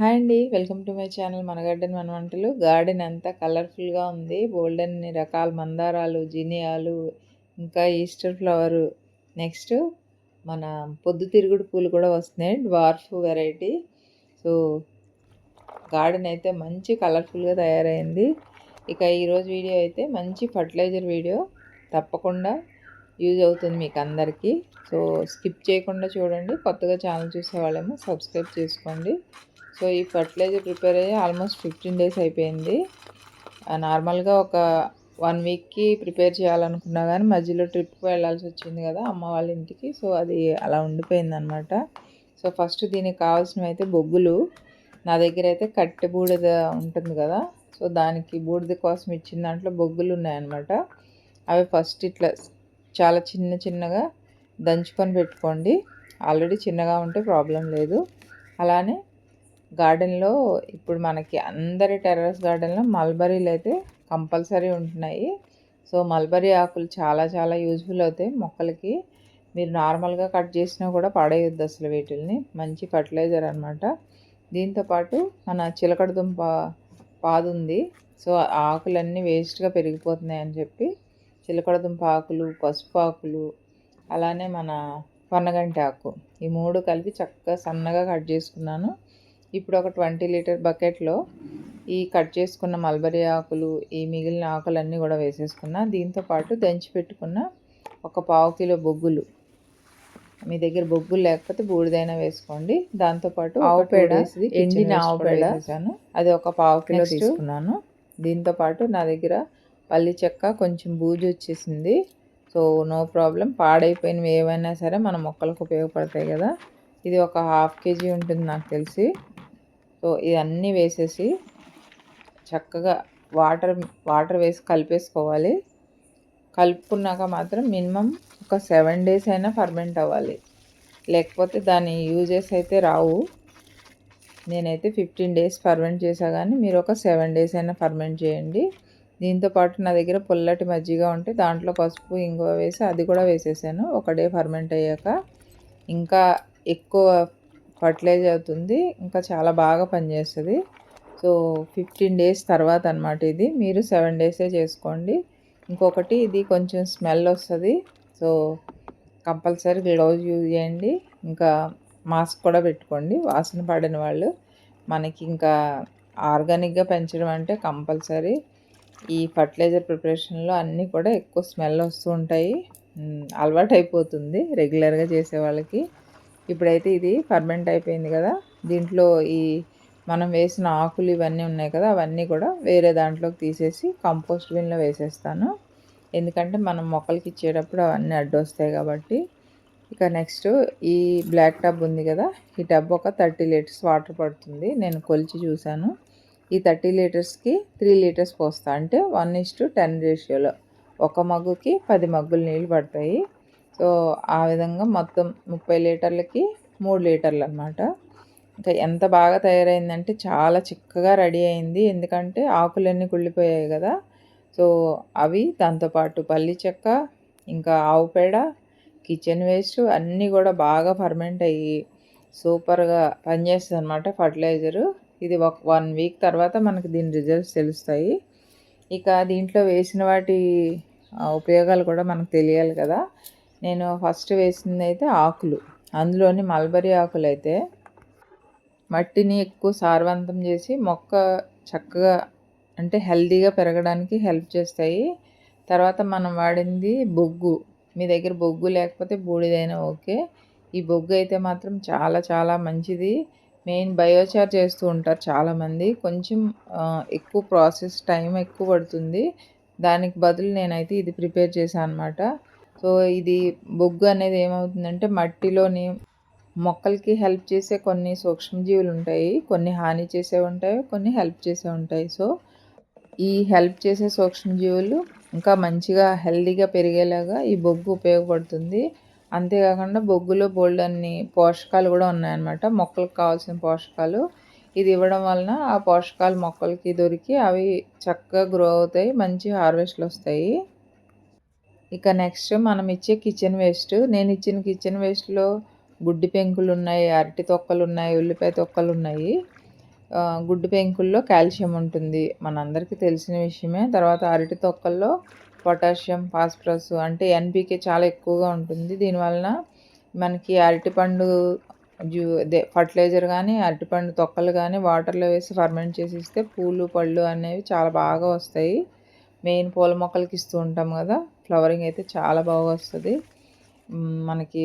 Hi అండి. Welcome to my channel మన garden మన వంటలు గార్డెన్ అంతా కలర్ఫుల్గా ఉంది. బోల్డెన్ రకాల మందారాలు జినియాలు ఇంకా ఈస్టర్ ఫ్లవరు. నెక్స్ట్ మన పొద్దుతిరుగుడు పూలు కూడా వస్తున్నాయి. Dwarf variety. సో గార్డెన్ అయితే మంచి కలర్ఫుల్గా తయారైంది. ఇక ఈరోజు వీడియో అయితే మంచి ఫర్టిలైజర్ వీడియో. తప్పకుండా యూజ్ అవుతుంది మీకు అందరికీ. సో స్కిప్ చేయకుండా చూడండి. కొత్తగా ఛానల్ చూసే వాళ్ళేమో సబ్స్క్రైబ్ చేసుకోండి. సో ఈ ఫర్టిలైజర్ ప్రిపేర్ అయ్యి ఆల్మోస్ట్ ఫిఫ్టీన్ డేస్ అయిపోయింది. నార్మల్గా ఒక వన్ వీక్కి ప్రిపేర్ చేయాలనుకున్నా కానీ మధ్యలో ట్రిప్కి వెళ్ళాల్సి వచ్చింది కదా అమ్మ వాళ్ళ ఇంటికి. సో అది అలా ఉండిపోయింది అనమాట సో ఫస్ట్ దీనికి కావాల్సినవి అయితే బొగ్గులు. నా దగ్గర అయితే కట్టె బూడిద ఉంటుంది కదా సో దానికి బూడిద కోసం ఇచ్చిన దాంట్లో బొగ్గులు ఉన్నాయన్నమాట. అవి ఫస్ట్ ఇట్లా చాలా చిన్న చిన్నగా దంచుకొని పెట్టుకోండి. ఆల్రెడీ చిన్నగా ఉంటే ప్రాబ్లం లేదు. అలానే గార్డెన్లో ఇప్పుడు మనకి అందరి టెర్రస్ గార్డెన్లో మల్బరీలు అయితే కంపల్సరీ ఉంటున్నాయి. సో మల్బరీ ఆకులు చాలా చాలా యూజ్ఫుల్ అవుతాయి మొక్కలకి. మీరు నార్మల్గా కట్ చేసినా కూడా పడేయొద్దు అసలు వీటిల్ని. మంచి ఫర్టిలైజర్ అనమాట దీంతోపాటు మన చిలకడ దుంప పాదు ఉంది సో ఆకులన్నీ వేస్ట్గా పెరిగిపోతున్నాయి అని చెప్పి చిలకడ దుంప ఆకులు పసుపు ఆకులు అలానే మన పన్నగంటి ఆకు. ఈ మూడు కలిపి చక్కగా సన్నగా కట్ చేసుకున్నాను. ఇప్పుడు ఒక ట్వంటీ లీటర్ బకెట్లో ఈ కట్ చేసుకున్న మల్బరీ ఆకులు ఈ మిగిలిన ఆకులన్నీ కూడా వేసేసుకున్న. దీంతో పాటు దంచి పెట్టుకున్న ఒక పావు కిలో బొగ్గులు. మీ దగ్గర బొగ్గులు లేకపోతే బూడిదైనా వేసుకోండి. దాంతోపాటు ఆవు పేడ ఎండిన ఆవు పేడ. వేసాను. అది ఒక పావు కిలో తీసుకున్నాను. దీంతో పాటు నా దగ్గర పల్లి చెక్క కొంచెం బూజు వచ్చేసింది. So no problem. పాడైపోయినవి ఏవైనా సరే మన మొక్కలకు ఉపయోగపడతాయి కదా. ఇది ఒక హాఫ్ కేజీ ఉంటుంది నాకు తెలిసి. సో ఇవన్నీ వేసేసి చక్కగా వాటర్ వాటర్ వేసి కలిపేసుకోవాలి. కలుపుకున్నాక మాత్రం మినిమం ఒక సెవెన్ డేస్ అయినా ఫర్మెంట్ అవ్వాలి. లేకపోతే దాని యూజెస్ అయితే రావు. నేనైతే ఫిఫ్టీన్ డేస్ ఫర్మెంట్ చేసా కానీ మీరు ఒక సెవెన్ డేస్ అయినా ఫర్మెంట్ చేయండి. దీంతోపాటు నా దగ్గర పుల్లటి మజ్జిగ ఉంటే దాంట్లో పసుపు ఇంగువ వేసి అది కూడా వేసేసాను. ఒక డే ఫర్మెంట్ అయ్యాక. ఇంకా ఎక్కువ ఫర్టిలైజ్ అవుతుంది. ఇంకా చాలా బాగా పనిచేస్తుంది. సో ఫిఫ్టీన్ డేస్ తర్వాత అనమాట ఇది. మీరు సెవెన్ డేసే చేసుకోండి. ఇంకొకటి ఇది కొంచెం స్మెల్ వస్తుంది. సో కంపల్సరీ గ్లౌజ్ యూజ్ చేయండి. ఇంకా మాస్క్ కూడా పెట్టుకోండి. వాసన పడిన వాళ్ళు మనకి ఇంకా ఆర్గానిక్గా పెంచడం అంటే కంపల్సరీ. ఈ ఫర్టిలైజర్ ప్రిపరేషన్లో అన్నీ కూడా ఎక్కువ స్మెల్ వస్తూ ఉంటాయి. అలవాటు అయిపోతుంది రెగ్యులర్గా చేసే వాళ్ళకి. ఇప్పుడైతే ఇది ఫర్మెంట్ అయిపోయింది కదా. దీంట్లో ఈ మనం వేసిన ఆకులు ఇవన్నీ ఉన్నాయి కదా అవన్నీ కూడా వేరే దాంట్లోకి తీసేసి కంపోస్ట్ బిన్లో వేసేస్తాను. ఎందుకంటే మనం మొక్కలకి ఇచ్చేటప్పుడు అవన్నీ అడ్డొస్తాయి కాబట్టి. ఇక నెక్స్ట్ ఈ బ్లాక్ టబ్ ఉంది కదా ఈ టబ్ ఒక థర్టీ లీటర్స్ వాటర్ పడుతుంది. నేను కొలిచి చూశాను. ఈ థర్టీ లీటర్స్కి త్రీ లీటర్స్ పోస్తా. అంటే వన్ ఇస్ టు టెన్ రేషియోలో ఒక మగ్గుకి పది మగ్గులు నీళ్ళు పడతాయి. సో ఆ విధంగా మొత్తం ముప్పై లీటర్లకి మూడు లీటర్లు అనమాట ఇంకా ఎంత బాగా తయారైందంటే చాలా చిక్కగా రెడీ అయింది. ఎందుకంటే ఆకులన్నీ కుళ్ళిపోయాయి కదా. సో అవి దాంతోపాటు పల్లి చెక్క ఇంకా ఆవు పేడ కిచెన్ వేస్ట్ అన్నీ కూడా బాగా ఫర్మెంట్ అయ్యి సూపర్గా పనిచేస్తుంది అనమాట ఫర్టిలైజరు. ఇది ఒక వన్ వీక్ తర్వాత మనకి దీని రిజల్ట్స్ తెలుస్తాయి. ఇక దీంట్లో వేసిన వాటి ఉపయోగాలు కూడా మనకు తెలియాలి కదా. నేను ఫస్ట్ వేసింది అయితే ఆకులు. అందులోని మల్బరీ ఆకులు అయితే మట్టిని ఎక్కువ సారవంతం చేసి మొక్క చక్కగా అంటే హెల్తీగా పెరగడానికి హెల్ప్ చేస్తాయి. తర్వాత మనం వాడింది బొగ్గు. మీ దగ్గర బొగ్గు లేకపోతే బూడిదైనా ఓకే. ఈ బొగ్గు అయితే మాత్రం చాలా చాలా మంచిది. మెయిన్ బయోచార్ చేస్తూ ఉంటారు చాలామంది. కొంచెం ఎక్కువ ప్రాసెస్ టైం ఎక్కువ పడుతుంది. దానికి బదులు నేనైతే ఇది ప్రిపేర్ చేశాను అనమాట సో ఇది బొగ్గు అనేది ఏమవుతుందంటే మట్టిలోని మొక్కలకి హెల్ప్ చేసే కొన్ని సూక్ష్మజీవులు ఉంటాయి కొన్ని హాని చేసే ఉంటాయి కొన్ని హెల్ప్ చేసే ఉంటాయి. సో ఈ హెల్ప్ చేసే సూక్ష్మజీవులు ఇంకా మంచిగా హెల్దీగా పెరిగేలాగా ఈ బొగ్గు ఉపయోగపడుతుంది. అంతేకాకుండా బొగ్గులో బోల్డ్ అన్ని పోషకాలు కూడా ఉన్నాయన్నమాట. మొక్కలకు కావాల్సిన పోషకాలు. ఇది ఇవ్వడం వలన ఆ పోషకాలు మొక్కలకి దొరికి అవి చక్కగా గ్రో అవుతాయి మంచి హార్వెస్ట్లు వస్తాయి. ఇక నెక్స్ట్ మనం ఇచ్చే కిచెన్ వేస్ట్. నేను ఇచ్చిన కిచెన్ వేస్ట్లో గుడ్డి పెంకులు ఉన్నాయి అరటి తొక్కలు ఉన్నాయి ఉల్లిపాయ తొక్కలు ఉన్నాయి గుడ్డు పెంకుల్లో కాల్షియం ఉంటుంది. మనందరికీ తెలిసిన విషయమే. తర్వాత అరటి తొక్కల్లో పొటాషియం ఫాస్ఫరస్ అంటే ఎన్పికే చాలా ఎక్కువగా ఉంటుంది. దీనివలన మనకి అరటిపండు జ్యూ అదే ఫర్టిలైజర్ కానీ అరటిపండు తొక్కలు కానీ వాటర్లో వేసి ఫర్మెంట్ చేసి ఇస్తే పూలు పళ్ళు అనేవి చాలా బాగా వస్తాయి. మెయిన్ పూల మొక్కలకి ఇస్తూ ఉంటాం కదా. ఫ్లవరింగ్ అయితే చాలా బాగా వస్తుంది. మనకి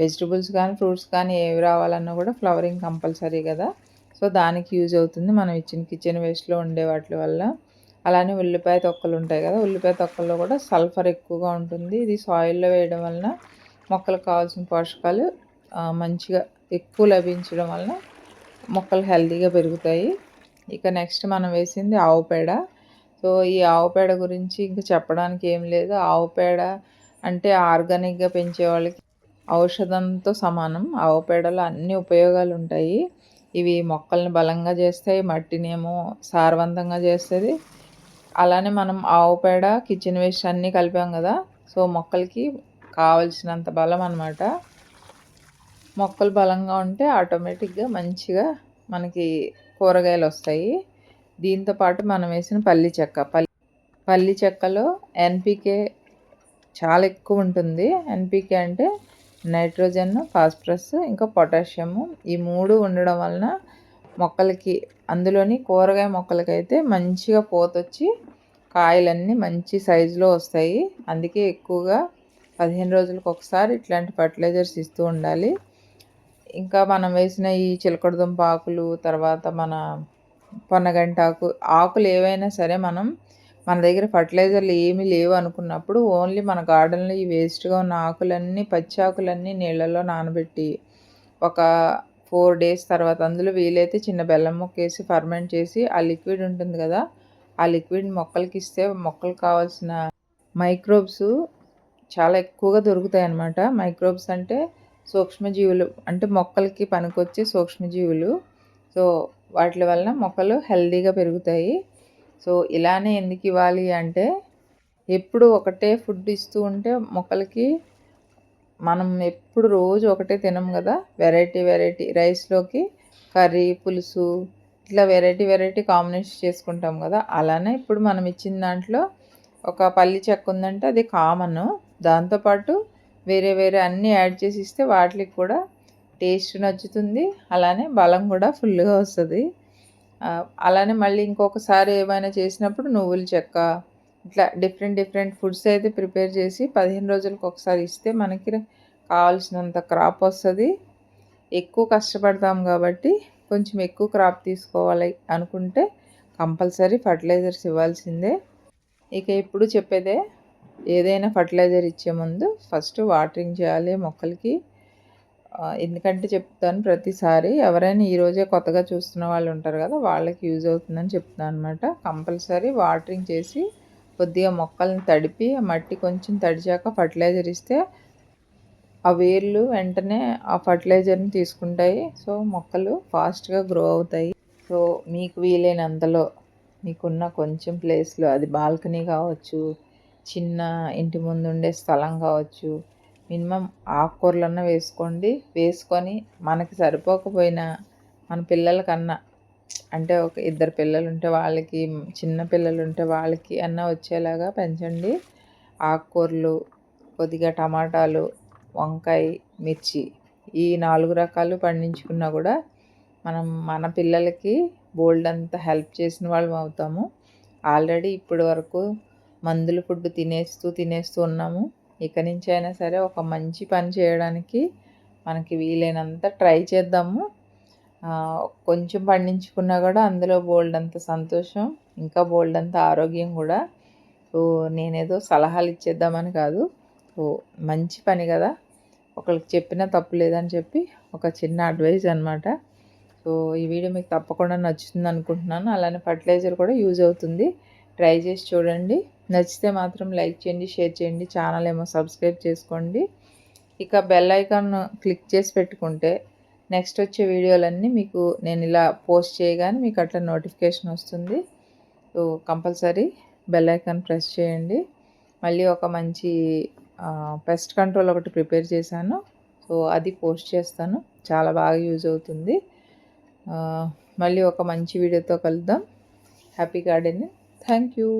వెజిటబుల్స్ కానీ ఫ్రూట్స్ కానీ ఏవి రావాలన్నా కూడా ఫ్లవరింగ్ కంపల్సరీ కదా. సో దానికి యూజ్ అవుతుంది. మనం ఇచ్చిన కిచెన్ వేస్ట్లో ఉండే వాటి వల్ల. అలానే ఉల్లిపాయ తొక్కలు ఉంటాయి కదా. ఉల్లిపాయ తొక్కల్లో కూడా సల్ఫర్ ఎక్కువగా ఉంటుంది. ఇది సాయిల్లో వేయడం వలన మొక్కలకు కావాల్సిన పోషకాలు మంచిగా ఎక్కువ లభించడం వలన మొక్కలు హెల్తీగా పెరుగుతాయి. ఇక నెక్స్ట్ మనం వేసింది ఆవు పేడ. సో ఈ ఆవు పేడ గురించి ఇంకా చెప్పడానికి ఏం లేదు. ఆవు పేడ అంటే ఆర్గానిక్గా పెంచే వాళ్ళకి ఔషధంతో సమానం. ఆవు పేడలో అన్ని ఉపయోగాలు ఉంటాయి. ఇవి మొక్కల్ని బలంగా చేస్తాయి మట్టినేమో సారవంతంగా చేస్తుంది. అలానే మనం ఆవు పేడ కిచెన్ వేస్ట్ అన్నీ కలిపాం కదా సో మొక్కలకి కావలసినంత బలం అనమాట మొక్కలు బలంగా ఉంటే ఆటోమేటిక్గా మంచిగా మనకి కూరగాయలు వస్తాయి. దీంతో పాటు మనం వేసిన పల్లి చెక్క. పల్లి పల్లి చెక్కలో ఎన్పికే చాలా ఎక్కువ ఉంటుంది. ఎన్పికే అంటే నైట్రోజన్ ఫాస్ఫరస్ ఇంకా పొటాషియము ఈ మూడు ఉండడం వలన మొక్కలకి అందులోని కూరగాయ మొక్కలకైతే మంచిగా పోతొచ్చి కాయలన్నీ మంచి సైజులో వస్తాయి. అందుకే ఎక్కువగా పదిహేను రోజులకు ఒకసారి ఇట్లాంటి ఫర్టిలైజర్స్ ఇస్తూ ఉండాలి. ఇంకా మనం వేసిన ఈ చిలకడదుంప ఆకులు తర్వాత మన పొన్నగంటాకు. ఆకులు ఏవైనా సరే మనం మన దగ్గర ఫర్టిలైజర్లు ఏమీ లేవు అనుకున్నప్పుడు ఓన్లీ మన గార్డెన్లో ఈ వేస్ట్గా ఉన్న ఆకులన్నీ పచ్చి ఆకులన్నీ నీళ్ళలో నానబెట్టి ఒక ఫోర్ డేస్ తర్వాత అందులో వీలైతే చిన్న బెల్లం మొక్కేసి ఫర్మెంట్ చేసి ఆ లిక్విడ్ ఉంటుంది కదా ఆ లిక్విడ్ మొక్కలకి ఇస్తే మొక్కలు కావాల్సిన మైక్రోబ్స్ చాలా ఎక్కువగా దొరుకుతాయి అన్నమాట. మైక్రోబ్స్ అంటే సూక్ష్మజీవులు అంటే మొక్కలకి పనికొచ్చే సూక్ష్మజీవులు. సో వాటి వలన మొక్కలు హెల్దీగా పెరుగుతాయి. సో ఇలానే ఎందుకు ఇవ్వాలి అంటే ఎప్పుడు ఒకటే ఫుడ్ ఇస్తూ ఉంటే మొక్కలకి మనం ఎప్పుడు రోజు ఒకటే తినం కదా. వెరైటీ వెరైటీ రైస్లోకి కర్రీ పులుసు ఇట్లా వెరైటీ వెరైటీ కాంబినేషన్ చేసుకుంటాం కదా. అలానే ఇప్పుడు మనం ఇచ్చిన దాంట్లో ఒక పల్లి చెక్క ఉందంటే అది కామన్. దాంతోపాటు వేరే వేరే అన్నీ యాడ్ చేసి ఇస్తే వాటికి కూడా టేస్ట్ నచ్చుతుంది అలానే బలం కూడా ఫుల్గా వస్తుంది. అలానే మళ్ళీ ఇంకొకసారి ఏమైనా చేసినప్పుడు నువ్వుల చెక్క ఇట్లా డిఫరెంట్ డిఫరెంట్ ఫుడ్స్ అయితే ప్రిపేర్ చేసి పదిహేను రోజులకు ఒకసారి ఇస్తే మనకి కావాల్సినంత క్రాప్ వస్తుంది. ఎక్కువ కష్టపడతాం కాబట్టి కొంచెం ఎక్కువ క్రాప్ తీసుకోవాలి అనుకుంటే కంపల్సరీ ఫర్టిలైజర్స్ ఇవ్వాల్సిందే. ఇక ఇప్పుడు చెప్పేదే ఏదైనా ఫర్టిలైజర్ ఇచ్చే ముందు ఫస్ట్ వాటరింగ్ చేయాలి మొక్కలకి. ఎందుకంటే చెప్తాను ప్రతిసారి. ఎవరైనా ఈరోజే కొత్తగా చూస్తున్న వాళ్ళు ఉంటారు కదా వాళ్ళకి యూజ్ అవుతుందని చెప్తున్నాను అనమాట కంపల్సరీ వాటరింగ్ చేసి కొద్దిగా మొక్కల్ని తడిపి మట్టి కొంచెం తడిచాక ఫర్టిలైజర్ ఇస్తే ఆ వేర్లు వెంటనే ఆ ఫర్టిలైజర్ని తీసుకుంటాయి. సో మొక్కలు ఫాస్ట్గా గ్రో అవుతాయి. సో మీకు వీలైనంతలో మీకున్న కొంచెం ప్లేస్లో అది బాల్కనీ కావచ్చు చిన్న ఇంటి ముందు ఉండే స్థలం కావచ్చు మినిమం ఆకుకూరలన్నా వేసుకోండి. వేసుకొని మనకి సరిపోకపోయినా మన పిల్లలకన్నా అంటే ఒక ఇద్దరు పిల్లలు ఉంటే వాళ్ళకి చిన్న పిల్లలు ఉంటే వాళ్ళకి అన్న వచ్చేలాగా పెంచండి. ఆకుకూరలు కొద్దిగా టమాటాలు వంకాయ మిర్చి ఈ నాలుగు రకాలు పండించుకున్నా కూడా మనం మన పిల్లలకి బోల్డ్ అంత హెల్ప్ చేసిన వాళ్ళం అవుతాము. ఆల్రెడీ ఇప్పటి వరకు మందుల ఫుడ్ తినేస్తూ తినేస్తూ ఉన్నాము. ఇక నుంచి అయినా సరే ఒక మంచి పని చేయడానికి మనకి వీలైనంత ట్రై చేద్దాము. కొంచెం పండించుకున్నా కూడా అందులో బోల్డ్ అంత సంతోషం ఇంకా బోల్డ్ అంత ఆరోగ్యం కూడా. సో నేనేదో సలహాలు ఇచ్చేద్దామని కాదు. సో మంచి పని కదా. ఒకరికి చెప్పినా తప్పు లేదని చెప్పి ఒక చిన్న అడ్వైజ్ అనమాట సో ఈ వీడియో మీకు తప్పకుండా నచ్చుతుంది అనుకుంటున్నాను అలానే ఫర్టిలైజర్ కూడా యూజ్ అవుతుంది. ట్రై చేసి చూడండి. నచ్చితే మాత్రం లైక్ చేయండి షేర్ చేయండి ఛానల్ ఏమో సబ్స్క్రైబ్ చేసుకోండి. ఇక బెల్ ఐకాన్ క్లిక్ చేసి పెట్టుకుంటే నెక్స్ట్ వచ్చే వీడియోలన్నీ మీకు నేను ఇలా పోస్ట్ చేయగానే మీకు అట్లా నోటిఫికేషన్ వస్తుంది. So compulsory bell icon press చేయండి. మళ్ళీ ఒక మంచి పెస్ట్ కంట్రోల్ ఒకటి ప్రిపేర్ చేశాను. సో అది పోస్ట్ చేస్తాను. చాలా బాగా యూజ్ అవుతుంది. మళ్ళీ ఒక మంచి వీడియోతో కలుద్దాం. Happy garden thank you.